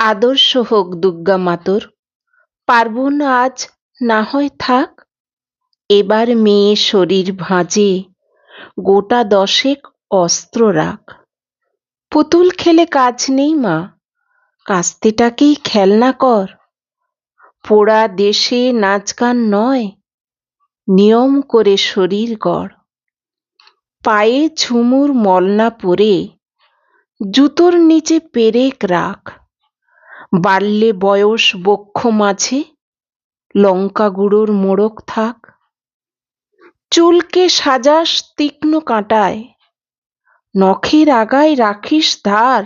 আদর্শ হোক দুর্গা মাতর, পার্বণ আজ না হয় থাক, এবার মেয়ে শরীর ভাঁজে, গোটা দশেক অস্ত্র রাখ। পুতুল খেলে কাজ নেই মা, কাস্তেটাকেই খেলনা কর। পোড়া দেশে নাচ গান নয়, নিয়ম করে শরীর গড়। পায়ে ঝুমুর মলনা পরে, জুতোর নিচে পেরেক রাখ। বাড়লে বয়স বক্ষ মাঝে, লঙ্কা গুঁড়োর মোড়ক থাক। চুলকে সাজাস তীক্ষ্ণ কাঁটায়, নখের আগায় রাখিস ধার।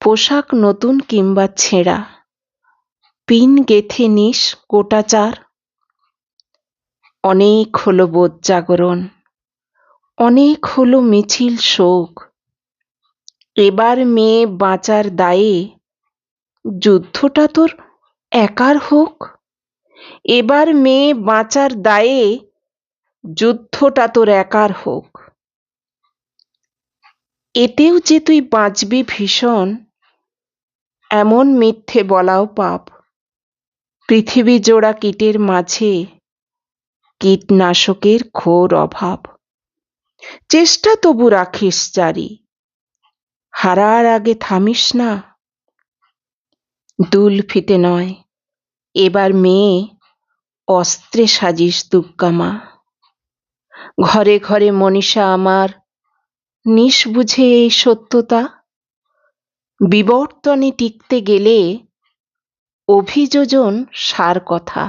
পোশাক নতুন কিংবা ছেঁড়া, পিন গেথে নিস গোটাচার অনেক হলো বোধ জাগরণ, অনেক হলো মিছিল শোক। এবার মেয়ে বাঁচার দায়ে যুদ্ধটা তোর একার হোক। এবার মেয়ে বাঁচার দায়ে যুদ্ধটা তোর একার হোক। এতেও যে তুই বাঁচবি ভীষণ, এমন মিথ্যে বলাও পাপ। পৃথিবী জোড়া কীটের মাঝে কীটনাশকের ঘোর অভাব। চেষ্টা তবু রাখিস, জারি। হারার আগে থামিস না। দুল ফিতে নয়, এবার মেয়ে, অস্ত্রে সাজিস দুর্গামা ঘরে ঘরে মনীষা আমার নিস বুঝে এই সত্যতা। বিবর্তনে টিকতে গেলে অভিযোজন সার কথা।